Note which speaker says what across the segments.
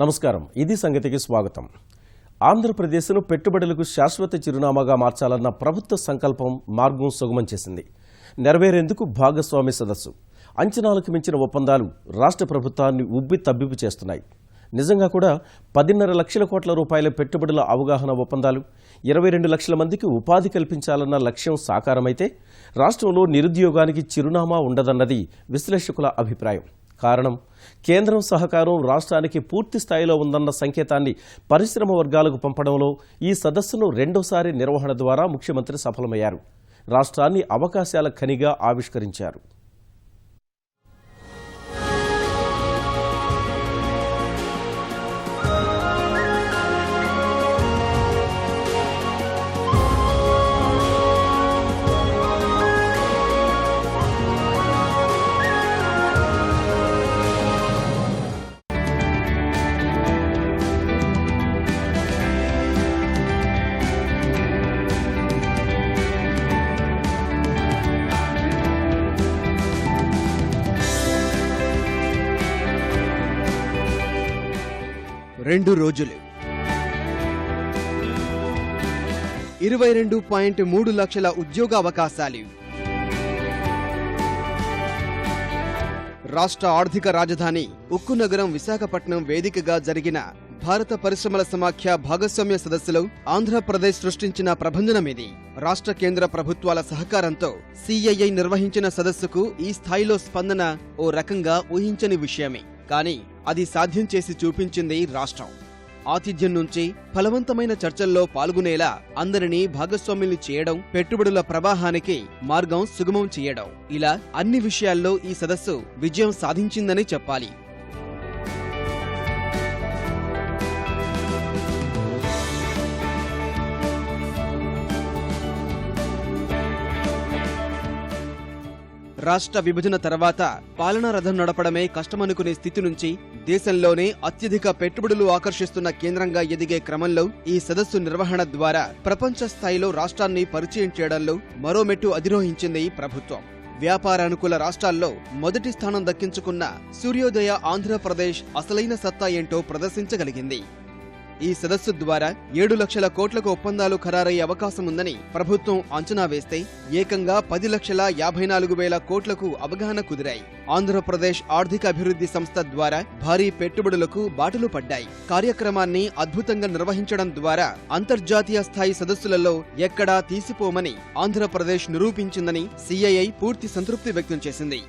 Speaker 1: నమస్కారం. ఇది సంగతికి స్వాగతం. ఆంధ్రప్రదేశ్ను పెట్టుబడులకు శాశ్వత చిరునామాగా మార్చాలన్న ప్రభుత్వ సంకల్పం మార్గం సుగమం చేసింది. నెరవేరేందుకు భాగస్వామి సదస్సు. అంచనాలకు మించిన ఒప్పందాలు రాష్ట్ర ప్రభుత్వాన్ని ఉబ్బి తబ్బిబ్బు చేస్తున్నాయి. నిజంగా కూడా పదిన్నర లక్షల కోట్ల రూపాయల పెట్టుబడుల అవగాహన ఒప్పందాలు ఇరవై రెండు లక్షల మందికి ఉపాధి కల్పించాలన్న లక్ష్యం సాకారమైతే రాష్ట్రంలో నిరుద్యోగానికి చిరునామా ఉండదన్నది విశ్లేషకుల అభిప్రాయం. కారణం. కేంద్రం సహకారం రాష్ట్రానికి పూర్తి స్థాయిలో ఉందన్న సంకేతాన్ని పరిశ్రమ వర్గాలకు పంపడంలో ఈ సదస్సును రెండోసారి నిర్వహణ ద్వారా ముఖ్యమంత్రి సఫలమయ్యారు. రాష్ట్రాన్ని అవకాశాల ఖనిగా ఆవిష్కరించారు.
Speaker 2: రెండు రోజులు. ఇరవై రెండు పాయింట్ మూడు లక్షల ఉద్యోగ అవకాశాలు. రాష్ట్ర ఆర్థిక రాజధాని ఉక్కు నగరం విశాఖపట్నం వేదికగా జరిగిన భారత పరిశ్రమల సమాఖ్య భాగస్వామ్య సదస్సులో ఆంధ్రప్రదేశ్ సృష్టించిన ప్రబంధనమిది ఇది రాష్ట్ర కేంద్ర ప్రభుత్వాల సహకారంతో సిఐఐ నిర్వహించిన సదస్సుకు ఈ స్థాయిలో స్పందన ఓ రకంగా ఊహించని విషయమే. కానీ అది సాధ్యం చేసి చూపించింది రాష్ట్రం. ఆతిథ్యం నుంచి ఫలవంతమైన చర్చల్లో పాల్గొనేలా అందరినీ భాగస్వాముల్ని చేయడం పెట్టుబడుల ప్రవాహానికి మార్గం సుగమం చేయడం. ఇలా అన్ని విషయాల్లో ఈ సదస్సు విజయం సాధించిందని చెప్పాలి. రాష్ట్ర విభజన తర్వాత పాలనా రథం నడపడమే కష్టమనుకునే స్థితి నుంచి దేశంలోనే అత్యధిక పెట్టుబడులు ఆకర్షిస్తున్న కేంద్రంగా ఎదిగే క్రమంలో ఈ సదస్సు నిర్వహణ ద్వారా ప్రపంచ స్థాయిలో రాష్ట్రాన్ని పరిచయం చేయడంలో మరో మెట్టు అధిరోహించింది ప్రభుత్వం. వ్యాపారానుకూల రాష్ట్రాల్లో మొదటి స్థానం దక్కించుకున్న సూర్యోదయ ఆంధ్రప్రదేశ్ అసలైన సత్తా ఏంటో ప్రదర్శించగలిగింది. ఈ సదస్సు ద్వారా ఏడు లక్షల కోట్లకు ఒప్పందాలు ఖరారయ్యే అవకాశం ఉందని ప్రభుత్వం అంచనా వేస్తే ఏకంగా పది లక్షల యాభై నాలుగు వేల కోట్లకు అవగాహన కుదిరాయి. ఆంధ్రప్రదేశ్ ఆర్థిక అభివృద్ధి సంస్థ ద్వారా భారీ పెట్టుబడులకు బాటలు పడ్డాయి. కార్యక్రమాన్ని అద్భుతంగా నిర్వహించడం ద్వారా అంతర్జాతీయ స్థాయి సదస్సులలో ఎక్కడా తీసిపోమని ఆంధ్రప్రదేశ్ నిరూపించిందని సిఐఐ పూర్తి సంతృప్తి వ్యక్తం చేసింది.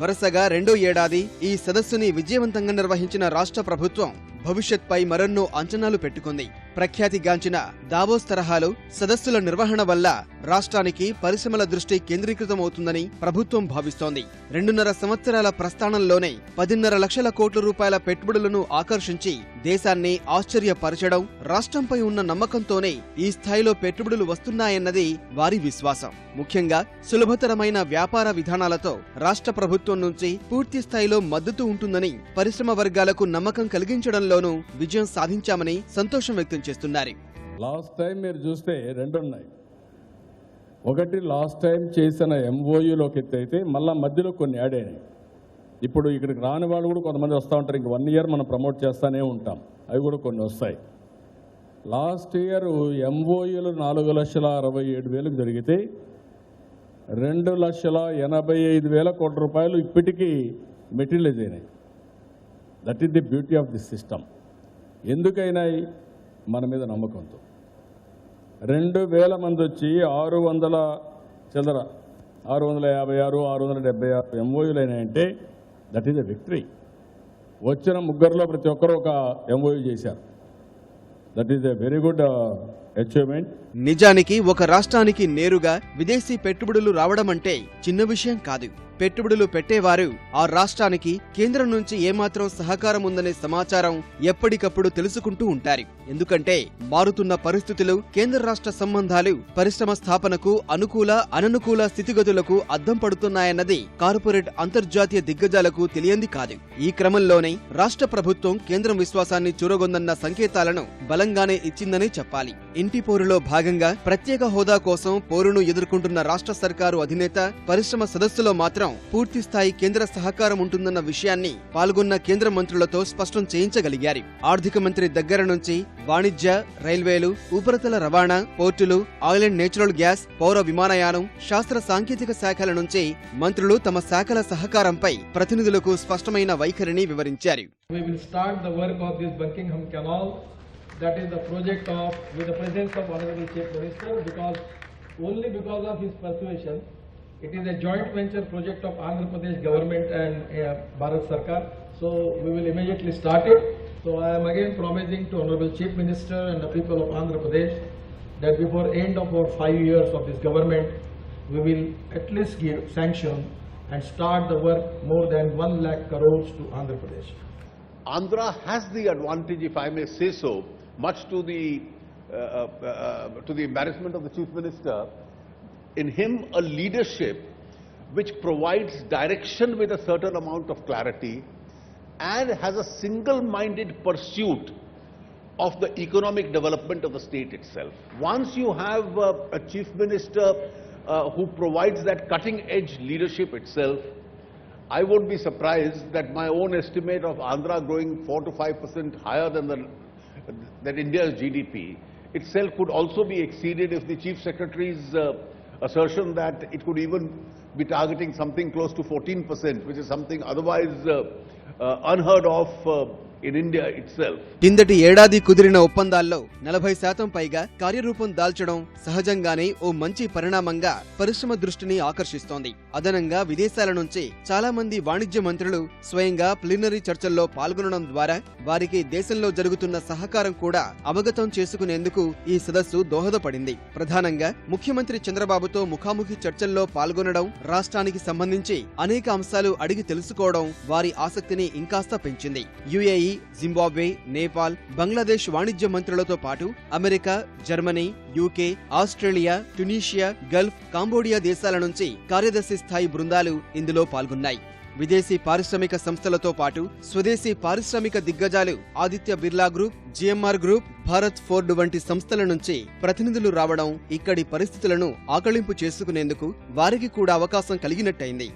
Speaker 2: వరుసగా రెండో ఏడాది ఈ సదస్సుని విజయవంతంగా నిర్వహించిన రాష్ట్ర ప్రభుత్వం భవిష్యత్పై మరెన్నో అంచనాలు పెట్టుకుంది. ప్రఖ్యాతిగాంచిన దావోస్ తరహాలో సదస్సుల నిర్వహణ వల్ల రాష్ట్రానికి పరిశ్రమల దృష్టి కేంద్రీకృతమవుతుందని ప్రభుత్వం భావిస్తోంది. రెండున్నర సంవత్సరాల ప్రస్థానంలోనే పదిన్నర లక్షల కోట్ల రూపాయల పెట్టుబడులను ఆకర్షించి దేశాన్ని ఆశ్చర్యపరచడం రాష్ట్రంపై ఉన్న నమ్మకంతోనే ఈ స్థాయిలో పెట్టుబడులు వస్తున్నాయన్నది వారి విశ్వాసం. ముఖ్యంగా సులభతరమైన వ్యాపార విధానాలతో రాష్ట్ర ప్రభుత్వం నుంచి పూర్తి స్థాయిలో మద్దతు ఉంటుందని పరిశ్రమ వర్గాలకు నమ్మకం కలిగించడంలోనూ విజయం సాధించామని సంతోషం వ్యక్తం చేస్తున్నారు.
Speaker 3: లాస్ట్ టైం మీరు చూస్తే రెండు ఉన్నాయి. ఒకటి లాస్ట్ టైం చేసిన ఎంఓయూలోకి ఎత్తి అయితే మళ్ళా మధ్యలో కొన్ని యాడ్ అయినాయి. ఇప్పుడు ఇక్కడికి రాని వాళ్ళు కూడా కొంతమంది వస్తూ ఉంటారు. ఇంక వన్ ఇయర్ మనం ప్రమోట్ చేస్తూనే ఉంటాం. అవి కూడా కొన్ని వస్తాయి. లాస్ట్ ఇయర్ ఎంఓయూలు నాలుగు లక్షల అరవై ఏడు వేలకు జరిగితే రెండు లక్షల ఎనభై ఐదు వేల కోట్ల రూపాయలు ఇప్పటికీ మెటీరియలైజ్ అయినాయి. That is the beauty of the system ఎందుకైనాయి? మన మీద నమ్మకంతో. రెండు వేల మంది వచ్చి ఆరు వందల చిల్లర ఆరు వందల యాభై ఆరు ఆరు వందల డెబ్బై ఆరు ఎంఓయూలు అయినాయంటే దట్ ఈజ్ ఎ విక్టరీ వచ్చిన ముగ్గురులో ప్రతి ఒక్కరు ఒక ఎంఓయూ చేశారు. That is a very good achievement
Speaker 2: నిజానికి ఒక రాష్ట్రానికి నేరుగా విదేశీ పెట్టుబడులు రావడం అంటే చిన్న విషయం కాదు. పెట్టుబడులు పెట్టేవారు ఆ రాష్ట్రానికి కేంద్రం నుంచి ఏమాత్రం సహకారం ఉందనే సమాచారం ఎప్పటికప్పుడు తెలుసుకుంటూ ఉంటారు. ఎందుకంటే మారుతున్న పరిస్థితులు కేంద్ర రాష్ట్ర సంబంధాలు పరిశ్రమ స్థాపనకు అనుకూల అననుకూల స్థితిగతులకు అద్దం పడుతున్నాయన్నది కార్పొరేట్ అంతర్జాతీయ దిగ్గజాలకు తెలియంది కాదు. ఈ క్రమంలోనే రాష్ట్ర ప్రభుత్వం కేంద్రం విశ్వాసాన్ని చూరగొందన్న సంకేతాలను బలంగానే ఇచ్చిందనే చెప్పాలి. ఇంటి పోరులో భాగంగా భాగంగా ప్రత్యేక హోదా కోసం పోరును ఎదుర్కొంటున్న రాష్ట్ర సర్కారు అధినేత పరిశ్రమ సదస్సులో మాత్రం పూర్తి స్థాయి కేంద్ర సహకారం ఉంటుందన్న విషయాన్ని పాల్గొన్న కేంద్ర మంత్రులతో స్పష్టం చేయించగలిగారు. ఆర్థిక మంత్రి దగ్గర నుంచి వాణిజ్య రైల్వేలు ఉపరితల రవాణా పోర్టులు ఆయిల్ అండ్ నేచురల్ గ్యాస్ పౌర విమానయానం శాస్త్ర సాంకేతిక శాఖల నుంచి మంత్రులు తమ శాఖల సహకారంపై ప్రతినిధులకు స్పష్టమైన వైఖరిని వివరించారు.
Speaker 4: That is the project of, with the presence of Honorable Chief Minister, because only because of his persuasion, it is a joint venture project of Andhra Pradesh government and uh, Bharat Sarkar. So we will immediately start it. So I am again promising to Honorable Chief Minister and the people of Andhra Pradesh that before end of our five years of this government, we will at least give sanction and start the work more than one lakh crores to Andhra Pradesh.
Speaker 5: Andhra has the advantage, if I may say so, much to the, uh, uh, uh, to the embarrassment of the Chief Minister, in him a leadership which provides direction with a certain amount of clarity and has a single-minded pursuit of the economic development of the state itself. Once you have uh, a Chief Minister uh, who provides that cutting-edge leadership itself, I would be surprised that my own estimate of Andhra growing 4 to 5 percent higher than the, that India's GDP itself could also be exceeded if the Chief Secretary's uh, assertion that it could even be targeting something close to 14 percent, which is something otherwise uh, uh, unheard of
Speaker 2: కిందటి ఏడాది కుదిరిన ఒప్పందాల్లో నలభై శాతం పైగా కార్యరూపం దాల్చడం సహజంగానే ఓ మంచి పరిణామంగా పరిశ్రమ దృష్టిని ఆకర్షిస్తోంది. అదనంగా విదేశాల నుంచి చాలా మంది వాణిజ్య మంత్రులు స్వయంగా ప్లీనరీ చర్చల్లో పాల్గొనడం ద్వారా వారికి దేశంలో జరుగుతున్న సహకారం కూడా అవగతం చేసుకునేందుకు ఈ సదస్సు దోహదపడింది. ప్రధానంగా ముఖ్యమంత్రి చంద్రబాబుతో ముఖాముఖి చర్చల్లో పాల్గొనడం రాష్ట్రానికి సంబంధించి అనేక అంశాలు అడిగి తెలుసుకోవడం వారి ఆసక్తిని ఇంకాస్త పెంచింది. యుఏఈ జింబాబ్వే నేపాల్ బంగ్లాదేశ్ వాణిజ్య మంత్రులతో పాటు America Germany UK Australia Tunisia Gulf Cambodia దేశాల నుంచి కార్యదర్శి స్థాయి బృందాలు ఇందులో పాల్గొన్నాయి. విదేశీ పారిశ్రామిక సంస్థలతో పాటు స్వదేశీ పారిశ్రామిక దిగ్గజాలు Aditya Birla group GMR group Bharat Forge వంటి సంస్థల నుంచి ప్రతినిధులు రావడం ఇక్కడి పరిస్థితులను ఆకళింపు చేసుకునేందుకు వారికి కూడా అవకాశం కలిగినట్టయింది.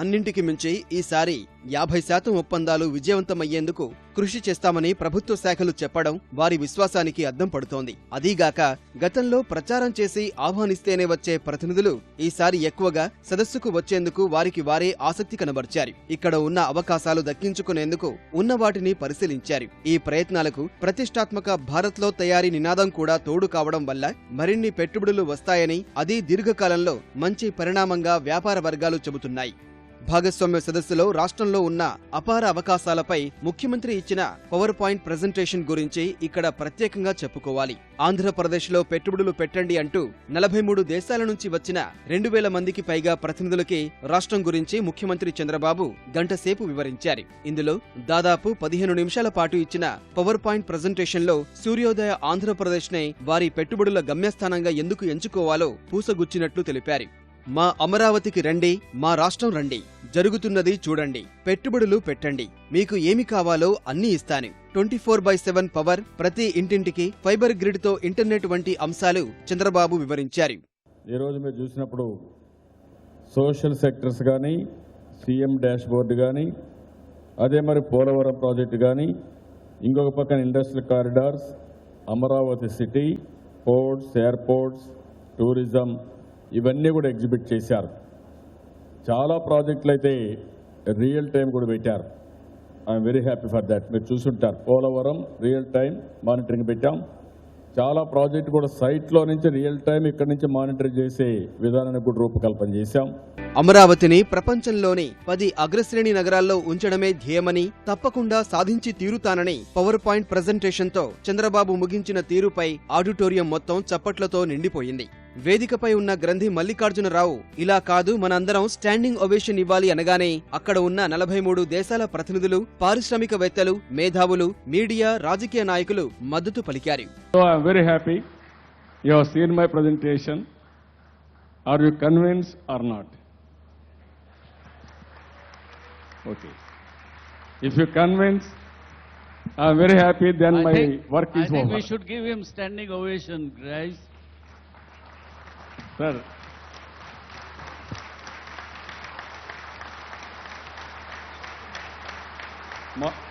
Speaker 2: అన్నింటికి మించి ఈసారి యాభై శాతం ఒప్పందాలు విజయవంతమయ్యేందుకు కృషి చేస్తామని ప్రభుత్వ శాఖలు చెప్పడం వారి విశ్వాసానికి అద్దం పడుతోంది. అదీగాక గతంలో ప్రచారం చేసి ఆహ్వానిస్తేనే వచ్చే ప్రతినిధులు ఈసారి ఎక్కువగా సదస్సుకు వచ్చేందుకు వారికి వారే ఆసక్తి కనబర్చారు. ఇక్కడ ఉన్న అవకాశాలు దక్కించుకునేందుకు ఉన్న వాటిని పరిశీలించారు. ఈ ప్రయత్నాలకు ప్రతిష్టాత్మక భారత్లో తయారీ నినాదం కూడా తోడు కావడం వల్ల మరిన్ని పెట్టుబడులు వస్తాయని అది దీర్ఘకాలంలో మంచి పరిణామంగా వ్యాపార వర్గాలు చెబుతున్నాయి. భాగస్వామ్య సదస్సులో రాష్ట్రంలో ఉన్న అపార అవకాశాలపై ముఖ్యమంత్రి ఇచ్చిన పవర్ పాయింట్ ప్రజెంటేషన్ గురించి ఇక్కడ ప్రత్యేకంగా చెప్పుకోవాలి. ఆంధ్రప్రదేశ్లో పెట్టుబడులు పెట్టండి అంటూ నలభై మూడు దేశాల నుంచి వచ్చిన రెండు వేల మందికి పైగా ప్రతినిధులకి రాష్ట్రం గురించి ముఖ్యమంత్రి చంద్రబాబు గంటసేపు వివరించారు. ఇందులో దాదాపు పదిహేను నిమిషాల పాటు ఇచ్చిన పవర్ పాయింట్ ప్రజెంటేషన్లో సూర్యోదయ ఆంధ్రప్రదేశ్ నే వారి పెట్టుబడుల గమ్యస్థానంగా ఎందుకు ఎంచుకోవాలో పూసగుచ్చినట్లు తెలిపారు. మా అమరావతికి రండి మా రాష్ట్రం రండి. జరుగుతున్నది చూడండి పెట్టుబడులు పెట్టండి. మీకు ఏమి కావాలో అన్నీ ఇస్తాను. Twenty four by seven power ప్రతి ఇంటింటికి ఫైబర్ గ్రిడ్తో ఇంటర్నెట్ వంటి అంశాలు చంద్రబాబు వివరించారు.
Speaker 3: ఈరోజు మీరు చూసినప్పుడు సోషల్ సెక్టర్స్ కానీ సీఎం డాష్ బోర్డు కానీ అదే మరి పోలవరం ప్రాజెక్టు కానీ ఇంకొక పక్కన industrial corridors Amaravati city ports airports tourism ఇవన్నీ కూడా ఎగ్జిబిట్ చేశారు. చాలా ప్రాజెక్టులు అయితే రియల్ టైం కూడా పెట్టారు. I'm very happy for that మీరు చూసుంటారు. పోలవరం రియల్ టైం మానిటరింగ్ పెట్టాం. చాలా ప్రాజెక్ట్ కూడా సైట్లో నుంచి రియల్ టైం ఇక్కడ నుంచి మానిటర్ చేసే విధానాన్ని కూడా రూపకల్పన చేశాం.
Speaker 2: అమరావతిని ప్రపంచంలోని పది అగ్రశ్రేణి నగరాల్లో ఉంచడమే ధ్యేయమని తప్పకుండా సాధించి తీరుతానని పవర్ పాయింట్ ప్రజెంటేషన్తో చంద్రబాబు ముగించిన తీరుపై ఆడిటోరియం మొత్తం చప్పట్లతో నిండిపోయింది. వేదికపై ఉన్న గ్రంథి మల్లికార్జునరావు ఇలా కాదు మనందరం స్టాండింగ్ ఒబేషన్ ఇవ్వాలి అనగానే అక్కడ ఉన్న నలభై మూడు దేశాల ప్రతినిధులు పారిశ్రామికవేత్తలు మేధావులు మీడియా రాజకీయ నాయకులు మద్దతు పలికారు
Speaker 3: I am very happy then
Speaker 6: I
Speaker 3: my
Speaker 6: think,
Speaker 3: work is I
Speaker 6: think
Speaker 3: over.
Speaker 6: we should give him standing ovation, guys.
Speaker 3: Claro. Mo